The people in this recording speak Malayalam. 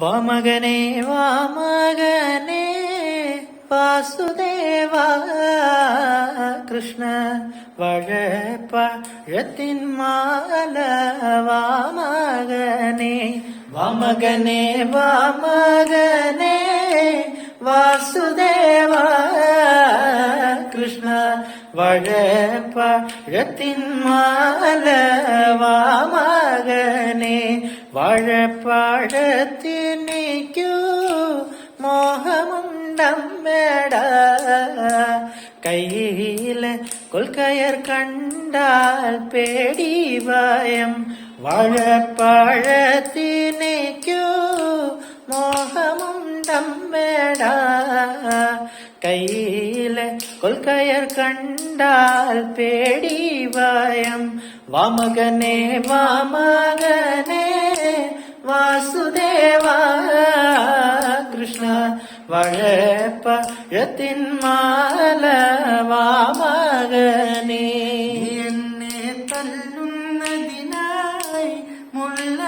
വാമകനെ വാമകനെ വാസുദേവ കൃഷ്ണ. വഴപ്പഴത്തിൻ മാല വാമകനെ വാമകനെ വാമകനെ വാസുദേവ കൃഷ്ണ. വഴപ്പഴത്തിൻ മാല വാമകനെ വാഴപ്പഴത്തിനിക്കു മോഹമുണ്ടമ്മേട. കയ്യിലെ കൊൽക്കയർ കണ്ടാൽ പേടി ഭയം വാഴപ്പഴത്തിനിക്കു വേട. കയ്യിലെ കൊൽക്കയർ കണ്ടാൽ പേടി വായം വാമകനെ വാമകനെ വാസുദേവ കൃഷ്ണ വഴപ്പഴത്തിൻ മാല വാമകനെ. എന്നെ തല്ലുന്നതിനായി മുള്ള